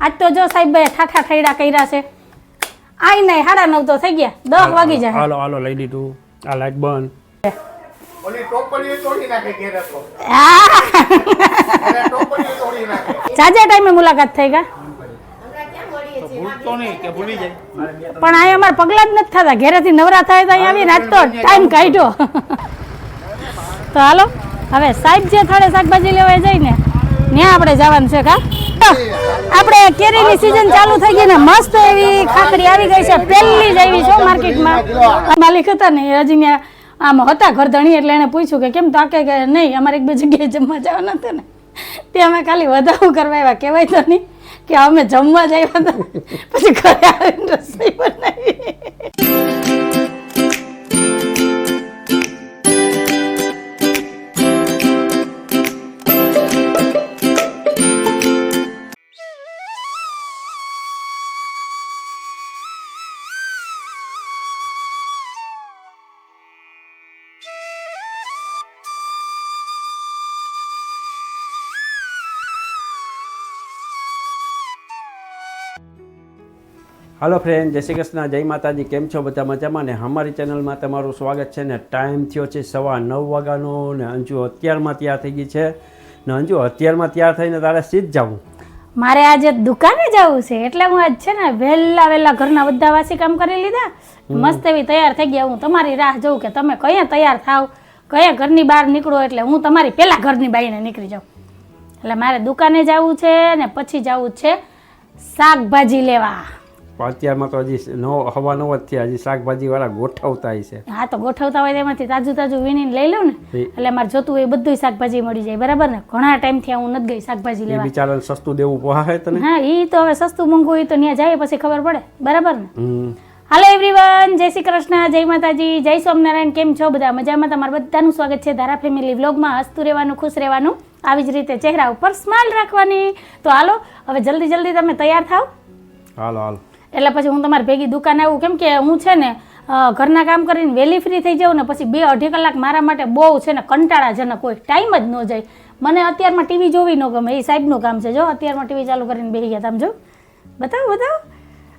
આજ તો જો સાહેબ ઠાઠા ઠૈડા કર્યા છે. આઈ નહીં સાડા નવ તો થઈ ગયા. દસ વાગી જાય. હાલો હાલો લઈ લીધું. આ લાઈટ બંધ. આ, જાજે ટાઈમે મુલાકાત થઈ ગયા પણ અહીંયા અમારે પગલા જ નથી થતા. ઘેરેથી નવરા થાય તો અહીંયા આવીને આજ તો ટાઈમ કાઢ્યો. તો હાલો હવે સાહેબ જે થાળે શાકભાજી લેવા જાય ને ત્યાં આપણે જવાનું છે કા? આપણે કેરીની સિઝન ચાલુ થઈ ગઈ ને મસ્ત એવી ખાખરી આવી ગઈ છે. પહેલી જ આવી છે માર્કેટમાં. માલિક હતા ને હજી આમ હતા ઘરધણી એટલે એને પૂછ્યું કે કેમ તાકે કે નહીં, અમારે એક બે જગ્યાએ જમવા જવાના હતા ને. તે અમે ખાલી વધારો કરવા આવ્યા. કહેવાય તો નહીં કે અમે જમવા જ હતા. પછી ઘરે આવીને રસોઈ બનાવી. હાલો ફ્રેન્ડ જય શ્રી કૃષ્ણ જય માતાજી કેમ છો? બધા મજામાં? ને અમારી ચેનલમાં તમારું સ્વાગત છે ને ટાઈમ થયો છે સવા નવ વાગ્યાનો ને અંજુ અત્યારમાં તૈયાર થઈ ગઈ છે. ને અંજુ અત્યારમાં તૈયાર થઈને તારે સીધ જવું? મારે આજે દુકાને જવું છે એટલે હું આજ છે ને વહેલા વહેલા ઘરના બધા વાસી કામ કરી લીધા. મસ્ત એવી તૈયાર થઈ ગયા. હું તમારી રાહ જોઉં કે તમે કયા તૈયાર થાવ કયા ઘરની બહાર નીકળો એટલે હું તમારી પહેલાં ઘરની બાઈને નીકળી જાઉં. એટલે મારે દુકાને જવું છે ને પછી જવું છે શાકભાજી લેવા. પણ અત્યારમાં તો હજી નવો હવા નવો જ થયા હજી શાકભાજીવાળા ગોઠવતા છે. હા તો ગોઠવતા હોય તેમાંથી તાજું તાજું વીણીને લઈ લઉં ને. એટલે મારે જોતું હોય એ બધું શાકભાજી મળી જાય બરાબર ને? ઘણા ટાઈમથી હું નથી ગઈ શાકભાજી લેવા. બિચારાને સસ્તું દેવું પોહાય તને? હા એ તો હવે સસ્તું મોંઘું હોય તો ત્યાં જાય પછી ખબર પડે બરાબર ને? હાલો એવરીવન જય શ્રી કૃષ્ણ જય માતાજી જય સ્વામિનારાયણ કેમ છો બધા? મજામાં તમારું બધાનું સ્વાગત છે ધારા ફેમિલી વ્લોગમાં હસતું રહેવાનું ખુશ રહેવાનું આવી જ રીતે ચહેરા ઉપર સ્માઇલ રાખવાની. તો હાલો હવે જલ્દી જલ્દી તમે તૈયાર થાવ હાલો હાલો. એટલે પછી હું તમારી ભેગી દુકાને આવું. કેમ કે હું છે ને ઘરના કામ કરીને વહેલી ફ્રી થઈ જાઉં ને પછી બે અઢી કલાક મારા માટે બહુ છે ને કંટાળાજનક હોય. ટાઈમ જ ન જાય. મને અત્યારમાં ટીવી જોવી ન ગમે, એ સાહેબનું કામ છે. જો, અત્યારમાં ટીવી ચાલુ કરીને બેસી ગયા. તમે જો. બતાવો બતાવો.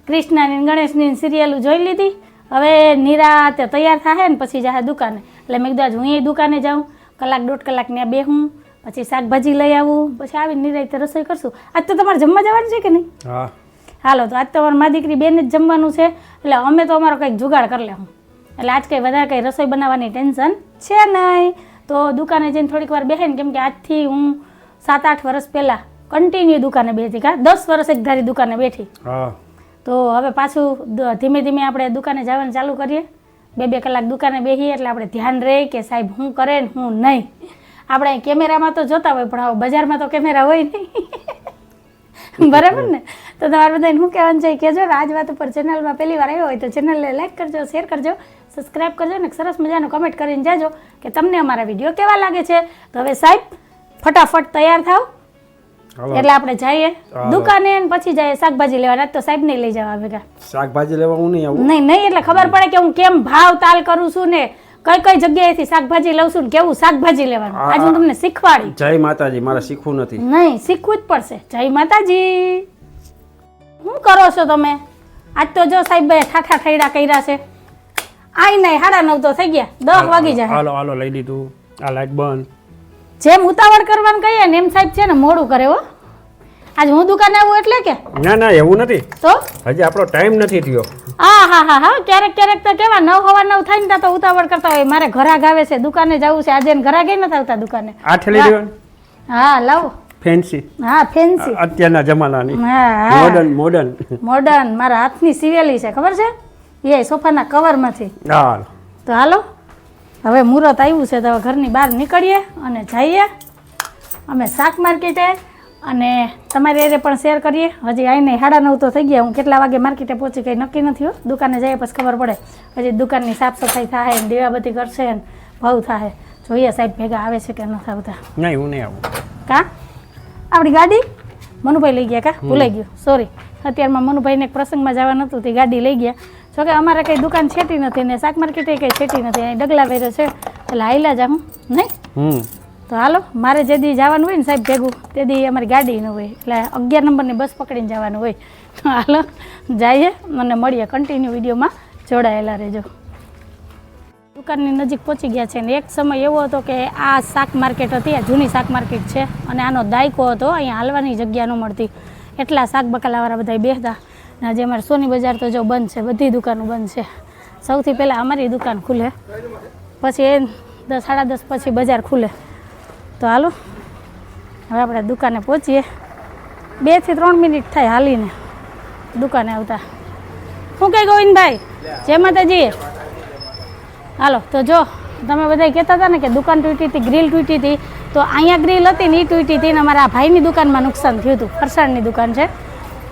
કૃષ્ણાની ગણેશની સિરિયલ જોઈ લીધી. હવે નિરાતે તૈયાર થાય ને પછી જાય દુકાને. એટલે મેં કીધું, આજ હું એ દુકાને જાઉં. કલાક, દોઢ કલાક ત્યાં બેહું. પછી શાકભાજી લઈ આવું. પછી આવીને નિરાતે રસોઈ કરશું. આજ તો તમારે જમવા જવાનું છે કે નહીં? હા. હાલો તો આજ તો અમારે મા દીકરી બેન જ જમવાનું છે એટલે અમે તો અમારો કંઈક જુગાડ કરી લેવું એટલે આજ કંઈ વધારે કંઈ રસોઈ બનાવવાની ટેન્શન છે નહીં. તો દુકાને જઈને થોડીક વાર બેસે ને કેમ કે આજથી હું સાત આઠ વર્ષ પહેલાં કન્ટિન્યુ દુકાને બેઠી કા દસ વર્ષ એક ધારી દુકાને બેઠી. તો હવે પાછું ધીમે ધીમે આપણે દુકાને જવાનું ચાલુ કરીએ. બે બે કલાક દુકાને બેસીએ એટલે આપણે ધ્યાન રહે કે સાહેબ હું કરે ને હું નહીં. આપણે કેમેરામાં તો જોતા હોય પણ હવે બજારમાં તો કેમેરા હોય નહીં. બરાબર ને? તો તમારે બધાને હું કહેવાનું છે? કહેજો આજ વાત ઉપર ચેનલમાં પહેલી વાર આવ્યો હોય તો ચેનલને લાઈક કરજો શેર કરજો સબસ્ક્રાઈબ કરજો ને સરસ મજાનું કમેન્ટ કરીને જાજો કે તમને અમારા વીડિયો કેવા લાગે છે. તો હવે સાહેબ ફટાફટ તૈયાર થાવ એટલે આપણે જઈએ દુકાને ને પછી જઈએ શાકભાજી લેવા. તો સાહેબ નહીં લઈ જવા ભેગા. શાકભાજી લેવા હું નહીં આવું? નહીં નહીં એટલે ખબર પડે કે હું કેમ ભાવ તાલ કરું છું ને? કઈ કઈ જગ્યાએથી શાકભાજી લઉં છું ને કેવું શાકભાજી લેવાનું? આજે હું તમને શીખવાડી. જય માતાજી મારે શીખવું નથી. નહીં શીખવું જ પડશે. જય માતાજી. શું કરો છો તમે? આજ તો જો સાહેબ ઠાઠા ઠૈડા કર્યા છે. આઈ નહીં સાડા નવ તો થઈ ગયા. દસ વાગી જાય. હાલો હાલો લઈ લીધું. આ લાઈટ બંધ. જેમ ઉતાવળ કરવાનું કહીએ ને એમ સાહેબ છે ને મોડું કરે હો. આજ હું દુકાને આવું એટલે કે? ના ના એવું નથી. તો? હજી આપણો ટાઈમ નથી થયો. હા હા હા હા ક્યારેક ક્યારેક તો કેવા નવ હવા નવ થાય ને તો ઉતાવળ કરતા હોય. મારે ઘરાક આવે છે દુકાને જવું છે. આજે ઘરાક નથી આવતા દુકાને. આ ઠેલી દેવાની હા લાવો. ફેન્સી હા ફેન્સી અત્યારના જમાનાની. મોડર્ન મોડર્ન મોડર્ન મારા હાથની સિવેલી છે ખબર છે? એ સોફાના કવરમાંથી. હા. તો હાલો હવે મુહૂર્ત આવ્યું છે તો ઘરની બહાર નીકળીએ અને જઈએ. અમે શાક માર્કેટે અને તમારી એરે પણ શેર કરીએ. હજી આવીને સાડા નવ તો થઈ ગયા. હું કેટલા વાગે માર્કેટે પહોંચી કંઈ નક્કી નથી હો. દુકાને જઈએ પછી ખબર પડે. હજી દુકાનની સાફ સફાઈ થાય ને દીવાબત્તી કરશે ને ભાવ થાય. જોઈએ સાહેબ ભેગા આવે છે કે નથી આવતા નહીં હું નહીં આવું. કા? આપણી ગાડી? મનુભાઈ લઈ ગયા કા? ભૂલાઈ ગયું. સોરી અત્યારમાં મનુભાઈને એક પ્રસંગમાં જવાનું હતું તે ગાડી લઈ ગયા. જોકે અમારે કંઈ દુકાન છેટી નથી ને શાક માર્કેટે કંઈ છેટી નથી. અહીં ડગલા વેરે છે. એટલે હાઈલા જાઉં. હું નહીં તો હાલો, મારે જે દી જવાનું હોય ને સાહેબ ભેગું, તે દી અમારી ગાડીનું હોય. એટલે અગિયાર નંબરની બસ પકડીને જવાનું હોય. તો હાલો, જઈએ અને મળીએ કન્ટિન્યુ વિડીયોમાં. જોડાયેલા રહેજો. દુકાનની નજીક પહોંચી ગયા છે ને એક સમય એવો હતો કે આ શાક માર્કેટ હતી, આ જૂની શાક માર્કેટ છે અને આનો દાયકો હતો, અહીંયા હાલવાની જગ્યા ન મળતી. એટલા શાક બકાલાવાળા બધા બેસતા ને આજે અમારે સોની બજાર તો જો બંધ છે, બધી દુકાનો બંધ છે. સૌથી પહેલાં અમારી દુકાન ખુલે, પછી એ દસ, સાડા દસ પછી બજાર ખુલે. તો હાલો, હવે આપણે દુકાને પહોંચીએ. બેથી ત્રણ મિનિટ થાય હાલીને દુકાને આવતા. શું કહે ગોવિંદભાઈ? જય માતાજી. હાલો, તો જો, તમે બધા કહેતા હતા ને કે દુકાન તૂટી હતી, ગ્રીલ તૂટી હતી, તો અહીંયા ગ્રીલ હતી ને એ તૂટી હતી ને અમારા ભાઈની દુકાનમાં નુકસાન થયું હતું. ફરસાણની દુકાન છે.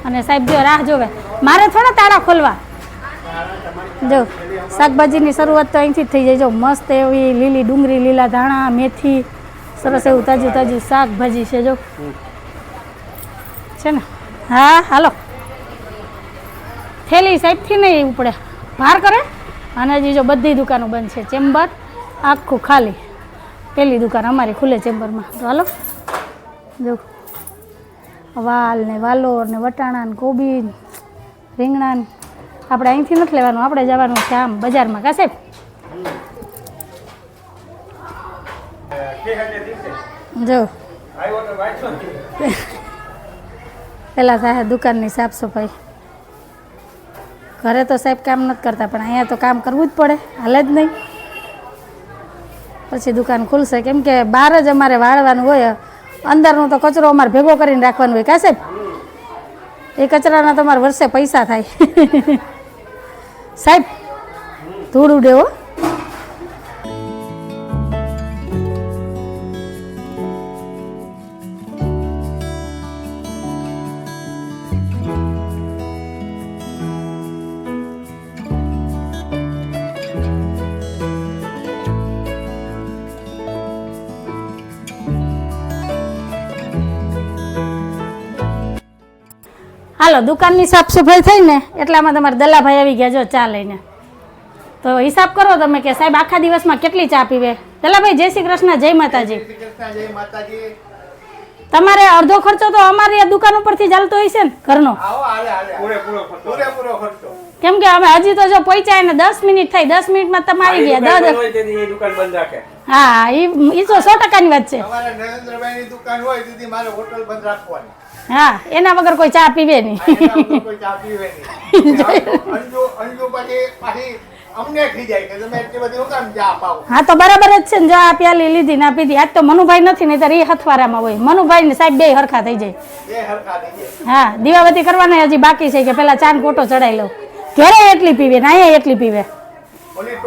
અને સાહેબ, જો રાહ જોવે. મારે થોડા તાળા ખોલવા. જો, શાકભાજીની શરૂઆત તો અહીંથી જ થઈ જાય. જો મસ્ત એવી લીલી ડુંગળી, લીલા ધાણા, મેથી સરસ એવું તાજું તાજું શાકભાજી છે જો. છે ને? હા હાલો. થેલી સાઈડથી નહીં ઉપડે. બહાર કરે. અને હજી જો બધી દુકાનો બંધ છે. ચેમ્બર આખું ખાલી. પેલી દુકાન અમારી ખુલે ચેમ્બરમાં. તો હાલો. જો. વાલ ને વાલોર ને વટાણા ને કોબી રીંગણા ને. આપણે અહીંથી નથી લેવાનું આપણે જવાનું છે આમ બજારમાં. કા સાહેબ? જો. પેલા સાહેબ દુકાનની સાફ સફાઈ. ઘરે તો સાહેબ કામ નથી કરતા પણ અહીંયા તો કામ કરવું જ પડે હાલે જ નહીં. પછી દુકાન ખુલશે. કેમ કે બહાર જ અમારે વાળવાનું હોય અંદરનો તો કચરો અમારે ભેગો કરીને રાખવાનો હોય કા સાહેબ? એ કચરાના તમારે વર્ષે પૈસા થાય. સાહેબ ધૂળ ઉડે હો. હાલો દુકાનની સાફ સફાઈ થઈ ને એટલામાં તમારા દલાભાઈ આવી ગયા જો ચા લઈને. તો હિસાબ કરો તમે કે સાહેબ આખા દિવસમાં કેટલી ચા પીવે? દલાભાઈ જય શ્રી કૃષ્ણ જય માતાજી. તમારે અડધો ખર્ચો તો અમારી આ દુકાન ઉપરથી ચાલતો હોય છે ને ઘરનો? કેમ કે અમે હજી તો જો પહોંચ્યા ને દસ મિનિટ થઈ દસ મિનિટમાં તમે આવી ગયા દસ હા એ તો સો ટકાની વાત છે. દુકાન હોય મારે હોટલ બંધ રાખવાની. હા એના વગર કોઈ ચા પીવે નહીં. કોઈ ચા પીવે હું હા તો બરાબર જ છે ને જો આ પ્યાલી લીધી ના પીધી આજ તો મનુભાઈ નથી નહીં તારે એ હથવારામાં હોય. મનુભાઈ ને સાહેબ બે હરખા થઈ જાય. હા દીવાબત્તી કરવાના હજી બાકી છે કે પેલા ચાંદ કોટો ચડાઈ લઉં. ઘરે એટલી પીવે ને અહીંયા એટલી પીવે. ઓલી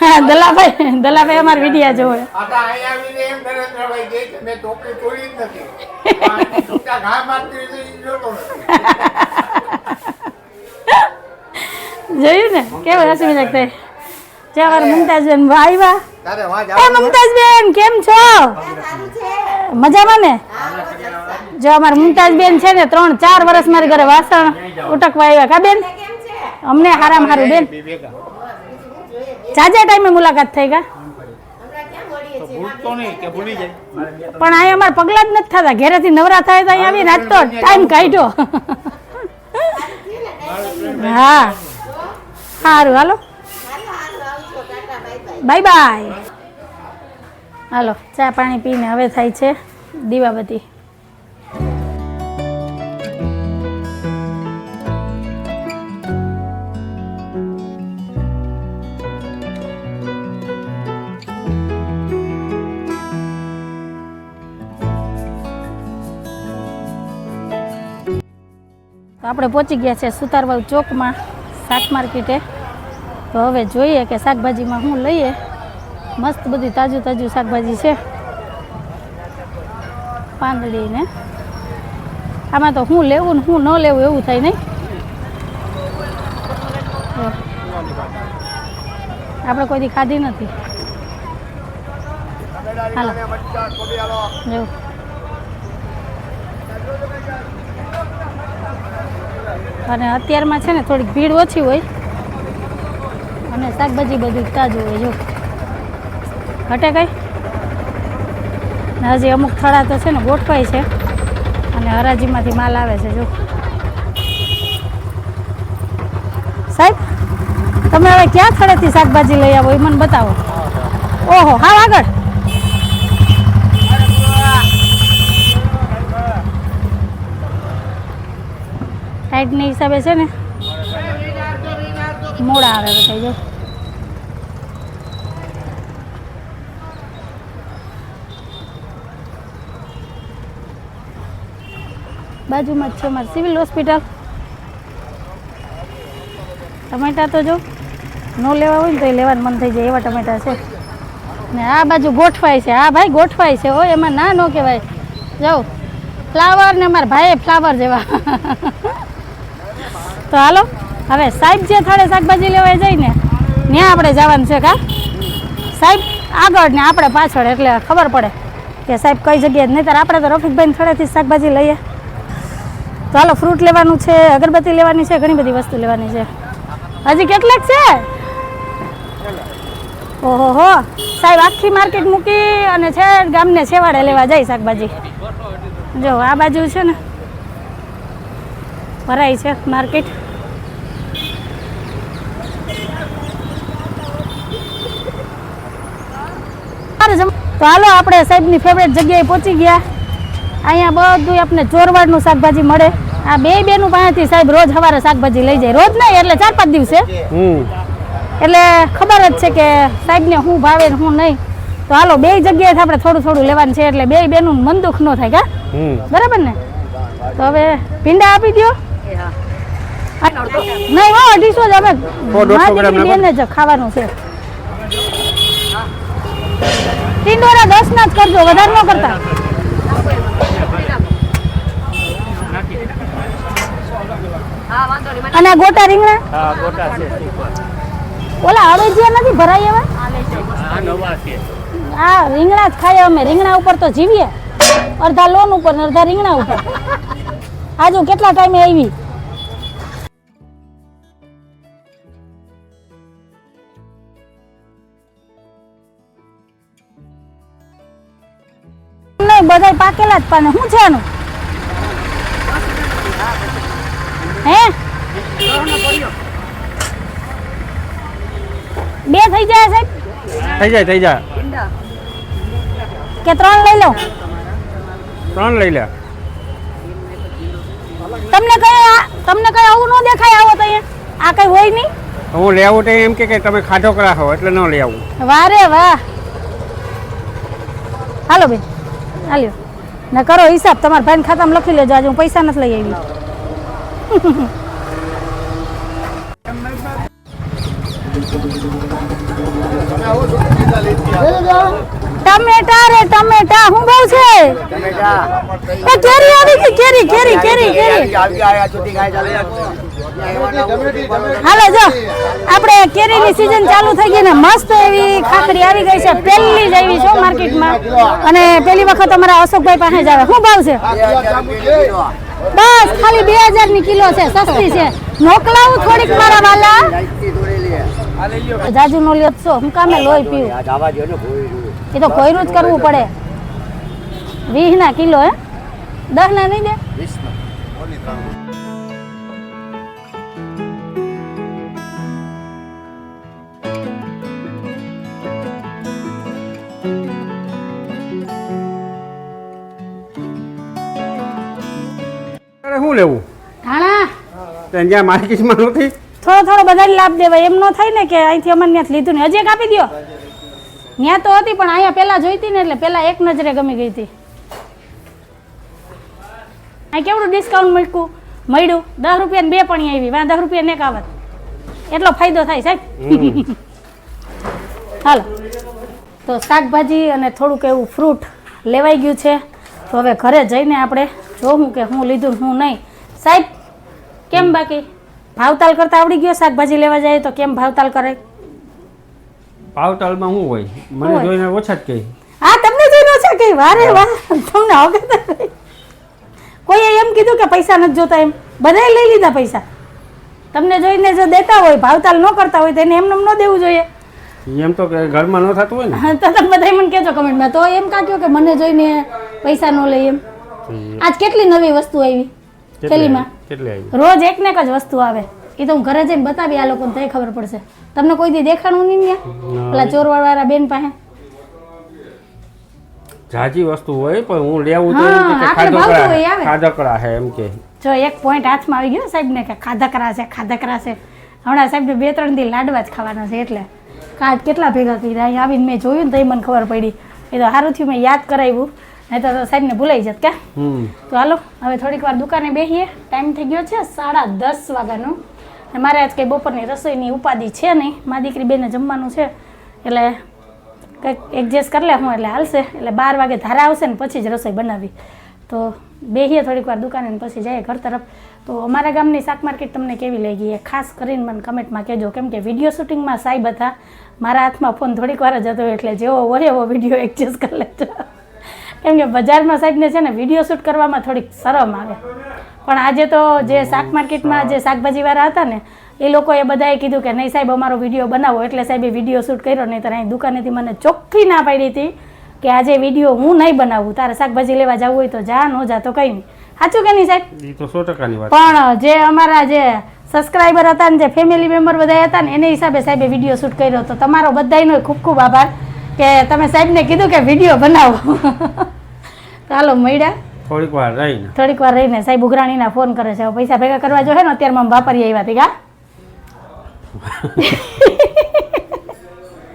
હા, દલાભાઈ દલાભાઈ અમારા વિડિયા જોવે. આટા અહીંયા આવીને એમ નરેન્દ્રભાઈ કહે કે મેં ટોપલી તોડી જ નથી. છૂટા ઘા મારતી હોય જોતો જોયું ને? કેવું હસી મજાક થાય જે અમારા મુમતાજબેન આવ્યા? એ મુમતાજબેન કેમ છો? મજામાં ને? જો અમારે મુમતાજબેન છે ને ત્રણ ચાર વર્ષ મારી ઘરે વાસણ ઉટકવા આવ્યા. કા બેન? અમને હારામ હારું બેન. જાજા ટાઈમે મુલાકાત થઈ જાય. પણ અહીંયા અમારે પગલા જ નથી થતા. ઘેરેથી નવરા થાય તો અહીંયા આવીને રાત તો ટાઈમ કાઢ્યો. હા. સારું હાલો. Bye bye. હાલો ચા પાણી પીને હવે થાય છે દીવાબત્તી. તો આપણે પહોંચી ગયા છે સુતારવાવ ચોકમાં શાક માર્કેટે. તો હવે જોઈએ કે શાકભાજીમાં શું લઈએ. મસ્ત બધી તાજું તાજું શાકભાજી છે. પાંદડી ને. આમાં તો હું લેવું ને હું ન લેવું એવું થાય નહીં. આપણે કોઈ દી ખાધી નથી. હાલો. અને અત્યારમાં છે ને થોડીક ભીડ ઓછી હોય. અને શાકભાજી બધું તાજું હોય જો. ઘટે કઈ? હજી અમુક થળા તો છે ને ગોઠવાય છે. અને હરાજીમાંથી માલ આવે છે જો. સાહેબ તમે હવે ક્યાં થળેથી શાકભાજી લઈ આવો એ મને બતાવો. ઓહો હા આગળ. ટાઈટની હિસાબે છે ને, મોડા આવે બધા, જો. બાજુમાં જ છે અમારી સિવિલ હોસ્પિટલ. ટમેટા તો જો, ન લેવા હોય ને તો એ લેવાનું મન થઈ જાય, એવા ટમેટા છે. ને આ બાજુ ગોઠવાય છે હા ભાઈ ગોઠવાય છે હો એમાં ના ન કહેવાય. જાઓ, ફ્લાવર ને મારા ભાઈ ફ્લાવર જેવા. તો હાલો, હવે સાહેબ જે થાળે શાકભાજી લેવા જાય ને ત્યાં આપણે જવાનું છે કા? સાહેબ, આગળ ને આપણે પાછળ, એટલે ખબર પડે કે સાહેબ કઈ જગ્યાએ નહીં. આપણે તો રફીકભાઈ થોડેથી શાકભાજી લઈએ. તો હાલો ફ્રૂટ લેવાનું છે, અગરબત્તી લેવાની છે, ઘણી બધી વસ્તુ લેવાની છે. હજી કેટલાક છે? ઓહો હો સાહેબ, આખી માર્કેટ મૂકી અને છે ગામને છેવાડે લેવા જાય શાકભાજી. જો, આ બાજુ છે ને, ભરાય છે માર્કેટ. તો હાલો આપણે સાહેબની ફેવરેટ જગ્યાએ પહોંચી ગયા. અહીંયા બધું આપણે ચોરવાડનું શાકભાજી મળે. આ બે બેનું પાસેથી સાહેબ રોજ સવારે શાકભાજી લઈ જાય. રોજ નહીં એટલે ચાર પાંચ દિવસે. એટલે ખબર જ છે કે સાહેબને શું ભાવે ને શું નહીં. તો હાલો બે જગ્યાએથી આપણે થોડું થોડું લેવાનું છે એટલે બે બેનું મન દુઃખ ન થાય કા? બરાબર ને? તો હવે ભીંડા આપી દો નહીં હો અઢીસો જ અમે ખાવાનું છે. ટીંડોરા દસ ના જ કરજો વધારે ન કરતા. અને ગોટા રીંગણા? હા ગોટા છે ઓલા અવેજીયા નથી ભરાય એવા? આ રીંગણા જ ખાઈએ અમે રીંગણા ઉપર તો જીવીએ. અડધા લોન ઉપર ને અડધા રીંગણા ઉપર. આજુ કેટલા ટાઈમે આવી? પાકેલા જ પણ શું છે હે? બે થઈ જાય સાહેબ થઈ જાય થઈ જાય. કે ત્રણ લઈ લો? ત્રણ લઈ લે. તમને કઈ તમને કઈ આવું ન દેખાય આવો તો અહીંયા? આ કઈ હોય નહીં? હું લઈ આવું તો એમ કે કે તમે ખાધો કરાવો એટલે ન લઈ આવું. વારે વાહ. હાલો બેન હાલ્યો. ને કરો હિસાબ તમારા ભાઈને ખાતામાં લખી લેજો આજે હું પૈસા નથી લઈ આવી. ટમેટા રે ટમેટા હું બહુ છે? ટમેટા. કેરી આવી ગઈ કેરી કેરી કેરી કેરી. હાલો જો આપણે કેરીની સિઝન ચાલુ થઈ ગઈ ને મસ્ત એવી ખાખરી આવી ગઈ છે પહેલી જ આવી છે માર્કેટમાં. અને પહેલી વખત અમારા અશોકભાઈ પાસે જ આવે. શું ભાવ છે? બસ ખાલી બે હજારની કિલો છે સસ્તી છે. મોકલાવું થોડીક મારા વાલા. જાજુ નો લેતો છો હું કામે લોહી પીવું? એ તો કોયરું જ કરવું પડે. વીસ ના કિલો હે? દસ ના નહીં દે? અરે લેવું ધાણા ત્યાં મારી માર્કેટમાં નથી? થોડો થોડો બધાને લાભ દેવાય એમ ન થાય ને કે અહીંથી અમારે ત્યાંથી લીધું ને. હજી એક આપી દો ત્યાં તો હતી પણ અહીંયા પહેલા જોઈતી ને એટલે પહેલાં એક નજરે ગમી ગઈ હતી. અહીં કેવડું ડિસ્કાઉન્ટ મળ્યું મળ્યું. દસ રૂપિયા બે પણ આવી. વાં દસ રૂપિયા એક આવત. એટલો ફાયદો થાય સાહેબ. હાલો. તો શાકભાજી અને થોડુંક એવું ફ્રૂટ લેવાઈ ગયું છે. તો હવે ઘરે જઈને આપણે જોવું કે હું લીધું હું નહીં. સાહેબ કેમ બાકી? ભાવતાલ કરતા આવડી ગયો શાકભાજી લેવા જાય તો કેમ ભાવતાલ કરે? ભાવતાલમાં શું હોય? મને જોઈને ઓછા જ કહી. હા તમને જોઈને ઓછા કે વારે વાહ તમને અવગત કોઈએ એમ કીધું કે પૈસા નથી જોતા એમ. બધાએ લઈ લીધા પૈસા. તમને જોઈને જો દેતા હોય ભાવતાલ ન કરતા હોય તો એને એમને ન દેવું જોઈએ. એમ તો કે ઘરમાં ન થતું હોય ને. તો તમે બધા મને કહેજો કમેન્ટમાં. તો એમ કાં કે મને જોઈને પૈસા ન લે એમ. આજ કેટલી નવી વસ્તુ આવી? થેલીમાં? કેટલી આવી? રોજ એક ને એક જ વસ્તુ આવે. એ તો હું ઘરે જઈને બતાવી આ લોકોને તો ખબર પડશે. તમને કોઈ દી દેખાણું નહીં ત્યાં? પેલા ચોરવાળા બેન પાસે? જાજી વસ્તુ હોય પણ હું લેવું તો આવે. હે એમ કે. જો એક પોઈન્ટ હાથમાં આવી ગયો સાહેબ ને કે ખાધકરા છે ખાધકરા છે. હમણાં સાહેબ બે ત્રણ દી લાડવા જ ખાવાના છે એટલે. કાચ કેટલા ભેગા કર્યા? અહીં આવીને મેં જોયું ને તો મને ખબર પડી. એ તો સારું થયું મેં યાદ કરાવ્યું. નહીં તો સાહેબને ભૂલાઈ જત કે? તો હાલો હવે થોડીક વાર દુકાને બેસીએ ટાઈમ થઈ ગયો છે સાડા દસ વાગ્યાનો. મારે આજ કંઈ બપોરની રસોઈની ઉપાધિ છે નહીં. મા દીકરી બેને જમવાનું છે. એટલે કંઈક એડજસ્ટ કરી લે હું એટલે હાલશે. એટલે બાર વાગે ધારા આવશે ને પછી જ રસોઈ બનાવી. તો બેસીએ થોડીક વાર દુકાને પછી જઈએ ઘર તરફ. તો અમારા ગામની શાક માર્કેટ તમને કેવી લાગી એ ખાસ કરીને મને કમેન્ટમાં કહેજો. કેમ કે વીડિયો શૂટિંગમાં સાહેબ હતા. મારા હાથમાં ફોન થોડીક વાર જ હતો એટલે જેવો હોય એવો વીડિયો એડજસ્ટ કરી લેજો. કેમ કે બજારમાં સાહેબને છે ને વીડિયો શૂટ કરવામાં થોડીક શરમ આવે. પણ આજે તો જે શાક માર્કેટમાં જે શાકભાજીવાળા હતા ને એ લોકોએ બધાએ કીધું કે નહીં સાહેબ અમારો વીડિયો બનાવો. એટલે સાહેબે વીડિયો શૂટ કર્યો નહીં તો અહીં દુકાનેથી મને ચોખ્ખી ના પાડી હતી કે આજે વીડિયો હું નહીં બનાવું. તારે શાકભાજી લેવા જવું હોય તો જા ન જા તો કંઈ નહીં. સાચું કે નહીં સાહેબ? તો સો ટકાની વાત પણ જે અમારા જે સબસ્ક્રાઈબર હતા ને જે ફેમિલી મેમ્બર બધા હતા ને એને હિસાબે સાહેબે વીડિયો શૂટ કર્યો. તો તમારો બધાનો ખૂબ ખૂબ આભાર. કે તમે સાહેબને કીધું કે વીડિયો બનાવો. ચાલો મળ્યા. થોડીક વાર રહીને. થોડીક વાર રહીને સાહેબ ઉઘરાણીના ફોન કરે છે. પૈસા ભેગા કરવા જો હે ને અત્યારમાં વાપરી આવ્યા હતી કા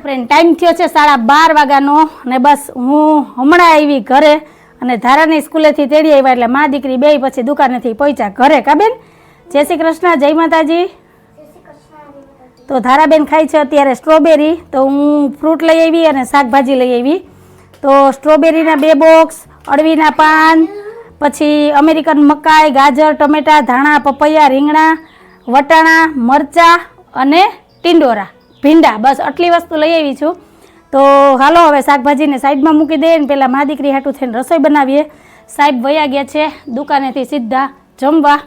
ફ્રેન્ડ ટાઈમ થયો છે સાડા બાર વાગ્યાનો ને બસ હું હમણાં આવી ઘરે અને ધારાની સ્કૂલેથી તેડી આવ્યા એટલે મા દીકરી બે પછી દુકાનેથી પહોંચ્યા ઘરે કા બેન? જય શ્રી કૃષ્ણ જય માતાજી. તો ધારાબેન ખાય છે અત્યારે સ્ટ્રોબેરી. તો હું ફ્રૂટ લઈ આવી અને શાકભાજી લઈ આવી. તો સ્ટ્રોબેરીના બે બોક્સ અળવીના પાન, પછી અમેરિકન મકાઈ, ગાજર, ટમેટા, ધાણા, પપૈયા, રીંગણા, વટાણા, મરચાં અને ટિંડોરા. ભીંડા. બસ આટલી વસ્તુ લઈ આવી છું. તો હાલો હવે શાકભાજીને સાઈડમાં મૂકી દઈએ ને પહેલાં મા દીકરી હાટું થઈને રસોઈ બનાવીએ. સાહેબ વયા ગયા છે, દુકાનેથી સીધા જમવા.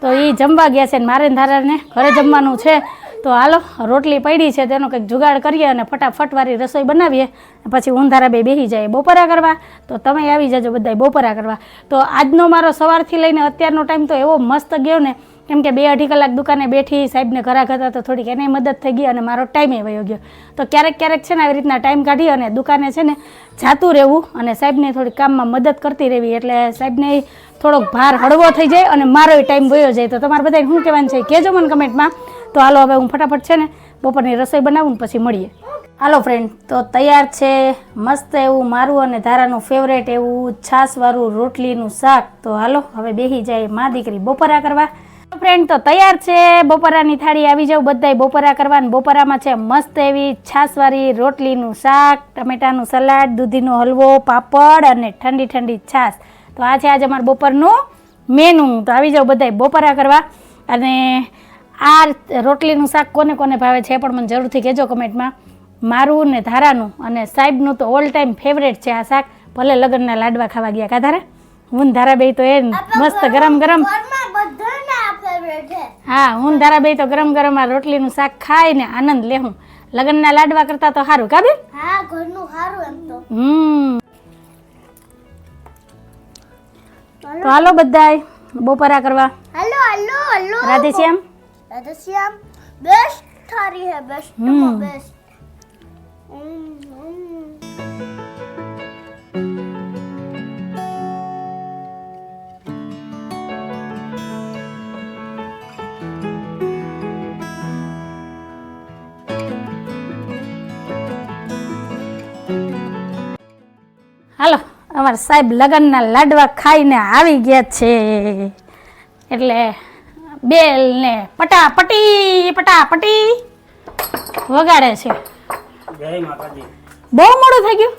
તો એ જમવા ગયા છે ને મારે ધારાને ઘરે જમવાનું છે. તો હાલો, રોટલી પડી છે, તેનો કંઈક જુગાડ કરીએ અને ફટાફટ વાળી રસોઈ બનાવીએ. પછી ઊંધારા બે બેસી જાય બપોરા કરવા. તો તમે આવી જજો બધાય બપોરા કરવા. તો આજનો મારો સવારથી લઈને અત્યારનો ટાઈમ તો એવો મસ્ત ગયો ને, કેમ કે બે અઢી કલાક દુકાને બેઠી, સાહેબને ઘરાક હતા તો થોડીક એને મદદ થઈ ગઈ અને મારો ટાઈમે વયો ગયો. તો ક્યારેક ક્યારેક છે ને આવી રીતના ટાઈમ કાઢી અને દુકાને છે ને જાતું રહેવું અને સાહેબને થોડીક કામમાં મદદ કરતી રહેવી. એટલે સાહેબને થોડોક ભાર હળવો થઈ જાય અને મારો ટાઈમ વયો જાય. તો તમારે બધાને શું કહેવાનું છે કહેજો મને કમેન્ટમાં તો હાલો હવે હું ફટાફટ છે ને બપોરની રસોઈ બનાવું ને પછી મળીએ. હાલો ફ્રેન્ડ તો તૈયાર છે મસ્ત એવું મારું અને ધારાનું ફેવરેટ એવું છાશવાળું રોટલીનું શાક. તો હાલો હવે બેસી જાય મા દીકરી બપોરા કરવા. ફ્રેન્ડ તો તૈયાર છે. બપોરાની થાળી આવી જાવ બધાય બપોરા કરવા બપોરામાં છે મસ્ત એવી છાશવાળી રોટલીનું શાક, ટમેટાનું સલાડ, દૂધીનો હલવો, પાપડ અને ઠંડી ઠંડી છાશ. તો આ છે આજે અમારું બપોરનું મેનુ તો આવી જાઓ બધાય બપોરા કરવા. અને આ રોટલીનું શાક કોને કોને ભાવે છે પણ મને જરૂરથી કહેજો કમેન્ટમાં. મારું ને ધારાનું અને સાહેબનું તો ઓલ ટાઈમ ફેવરેટ છે આ શાક. ભલે લગ્નના લાડવા ખાવા ગયા કા ધારા? હું ને ધારા બે તો એ મસ્ત ગરમ ગરમ હા હું ને ધારા બે તો ગરમ ગરમ આ રોટલીનું શાક ખાઈને આનંદ લેવું લગ્નના લાડવા કરતા તો સારું કા હા ઘરનું સારું એમ તો. હમ. તો હાલો બધાય બપોરા કરવા. હાલો hello hello. Radheshyam Radheshyam best થારી હે બેસ્ટ. બેસ્ટ હાલો. અમારા સાહેબ લગ્નના લાડવા ખાઈને આવી ગયા છે. એટલે બેલ ને પટાપટી પટાપટી વગાડે છે. બહુ મોડું થઈ ગયું?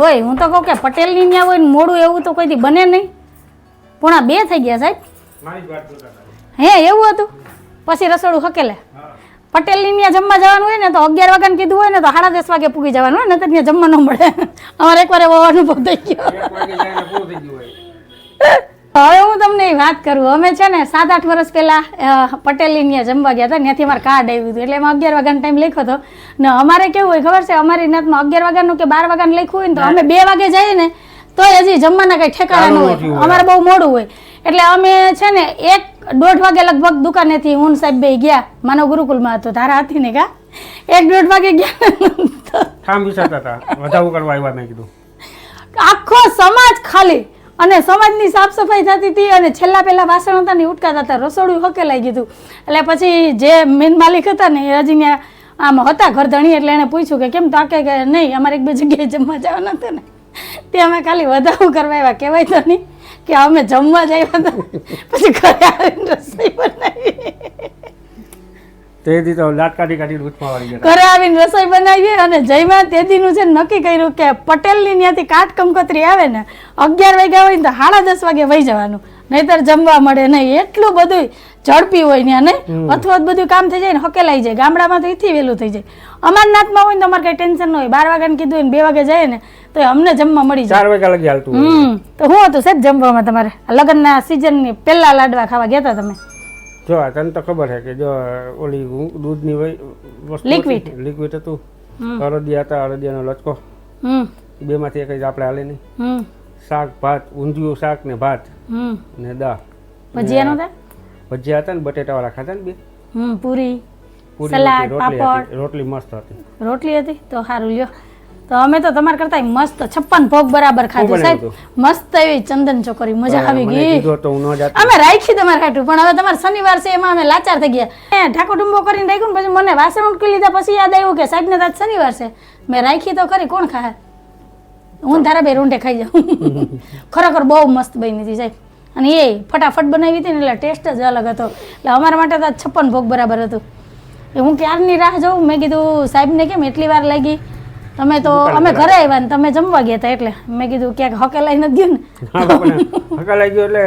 હોય હું તો કહું કે પટેલની ત્યાં હોય ને મોડું એવું તો કોઈથી બને નહીં. પૂણા બે થઈ ગયા સાહેબ. હે એવું હતું? પછી રસોડું હકેલે? પટેલની ત્યાં જમવા જવાનું હોય ને તો અગિયાર વાગ્યાને કીધું હોય ને તો સાડા દસ વાગે પૂગી જવાનું હોય ને તો ત્યાં જમવા ન મળે. અમારે એકવાર એવો અનુભવ થઈ ગયો. વાગે હવે હું તમને વાત કરું. અમે છે ને સાત આઠ વર્ષ પહેલા પટેલ પટેલની ત્યાં જમવા ગયા હતા ત્યાંથી અમારે કાર્ડ આવ્યું હતું. એટલે એમાં અગિયાર વાગ્યાનો ટાઈમ લખ્યો હતો. ને અમારે કેવું હોય ખબર છે? અમારી નાતમાં અગિયાર વાગ્યાનું કે બાર વાગ્યાનું લખ્યું હોય ને તો અમે બે વાગે જઈએ ને તો હજી જમવાના કઈ ઠેકાણા ન હોય. અમારે બહુ મોડું હોય. એટલે અમે છે ને એક દોઢ વાગે લગભગ દુકાનેથી હું સાહેબ બે ગયા. માનવ ગુરુકુલમાં હતો તારા હતી ને કા? એક દોઢ વાગે ગયા. ઠામ વિચારતા હતા. વધાવું કરવા આવ્યા મેં કીધું. આખો સમાજ ખાલી અને સમાજની સાફ સફાઈ થતી હતી અને છેલ્લા પહેલા વાસણ હતા ને ઉટકાતા હતા. રસોડું હકેલાઈ ગયું એટલે પછી જે મેન માલિક હતા ને એ હજી આમ હતા ઘરધણી એટલે એને પૂછ્યું કે કેમ તો કે નહીં અમારે એક બે જગ્યાએ જમવા જવાના હતા ને. તે અમે ખાલી વધાવું કરવા આવ્યા. કહેવાય તો નહીં. કે અમે જમવા જઈએ પછી ઘરે આવીને રસોઈ બનાવી. તેથી તો લાટ કાઢી કાઢી વાળી ગયા ઘરે આવીને રસોઈ બનાવીએ અને જયમાં તેથી નું છે નક્કી કર્યું કે પટેલની ત્યાંથી કાટ કંકોત્રી આવે ને અગિયાર વાગ્યા હોય ને તો સાડા દસ વાગે વહી જવાનું. નહીતર જમવા મળે નહીં. એટલું બધું ઝડપી હોય ત્યાં નહીં? અથવા બધું કામ થઈ જાય ને હકેલાઈ જાય. ગામડામાં તો એથી વહેલું થઈ જાય. અમરનાથમાં હોય ને તમારે કઈ ટેન્શન ન હોય. બાર વાગ્યાને કીધું હોય ને બે વાગે જાય ને તો અમને જમવા મળી જાય. ચાર વાગ્યા લગી હાલતું હમ. તો શું હતું સાહેબ જમવામાં તમારે? લગ્નના સિઝનની પહેલા લાડવા ખાવા ગયા હતા તમે? જો તને તો ખબર છે કે જો ઓલી દૂધની વહી- વસ્તુ લિક્વિડ હતી, અરદિયા હતા અરદિયાનો લચકો હમ. બેમાંથી એક જ આપણે હાલે નહીં હમ. શાક ભાત ઊંધિયું શાક ને ભાત ને દા. ભજીયા નતા? ભજીયા હતા ને બટેટાવાળા ખાતા ને બે. હમ પૂરી સલાડ, પાપડ. રોટલી મસ્ત હતી. રોટલી હતી? તો સારું લ્યો. તો અમે તો તમારા કરતા મસ્ત છપ્પન ભોગ બરાબર ખાધું સાહેબ. મસ્ત એવી ચંદન ચોકરી મજા આવી ગઈ. અમે રાખી તમારે ખાટું પણ હવે તમારે શનિવાર છે એમાં અમે લાચાર થઈ ગયા. ઠાકોર ડુંબો કરીને રાખ્યું પછી મને વાસણ ઉટકી લીધા પછી યાદ આવ્યું કે સાહેબ ને શનિવાર છે. મેં રાખી તો ખરી કોણ ખાય હું તારા બે રૂંઢે ખાઈ જાઉં. ખરેખર બહુ મસ્ત બની હતી સાહેબ. અને એ ફટાફટ બનાવી હતી ને એટલે ટેસ્ટ જ અલગ હતો. એટલે અમારા માટે તો છપ્પન ભોગ બરાબર હતું. હું ક્યારની રાહ જોઉં? મેં કીધું સાહેબને કેમ એટલી વાર લાગી? તમે તો અમે ઘરે આવ્યા ને તમે જમવા ગયા હતા એટલે. મેં કીધું ક્યાંક હકેલાઈ નથી ગયું ને. હકેલાઈ ગયો એટલે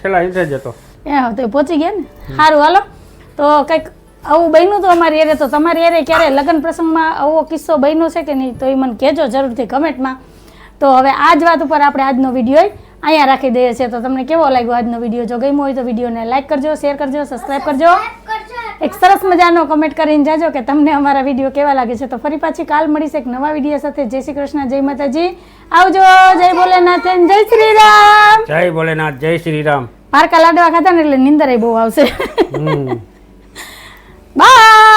છેલ્લા ઇંચે જ હતો. એ તો પહોંચી ગયા ને? સારું હાલો. તો કંઈક આવું બન્યું તો અમારી એરે. તો તમારી એરે ક્યારે લગ્ન પ્રસંગમાં આવો કિસ્સો બન્યો છે કે નહીં? તો એ મને કહેજો જરૂરથી કમેન્ટમાં. તો હવે આ જ વાત ઉપર આપણે આજનો વીડિયો અહીંયા રાખી દઈએ છીએ. તો તમને કેવો લાગ્યો આજનો વીડિયો? જો ગમ્યો હોય તો વિડીયોને લાઈક કરજો શેર કરજો સબસ્ક્રાઈબ કરજો. એક સરસ મજાનો કમેન્ટ કરીને જાજો કે તમને અમારા વીડિયો કેવા લાગે છે. તો ફરી પાછી કાલ મળીશ એક નવા વીડિયો સાથે. જય શ્રી કૃષ્ણ જય માતાજી. આવજો જય ભોલેનાથ જય શ્રી રામ. જય ભોલેનાથ જય શ્રી રામ. પારકા લાડવા ખાતા ને એટલે નિંદર બહુ આવશે. બાય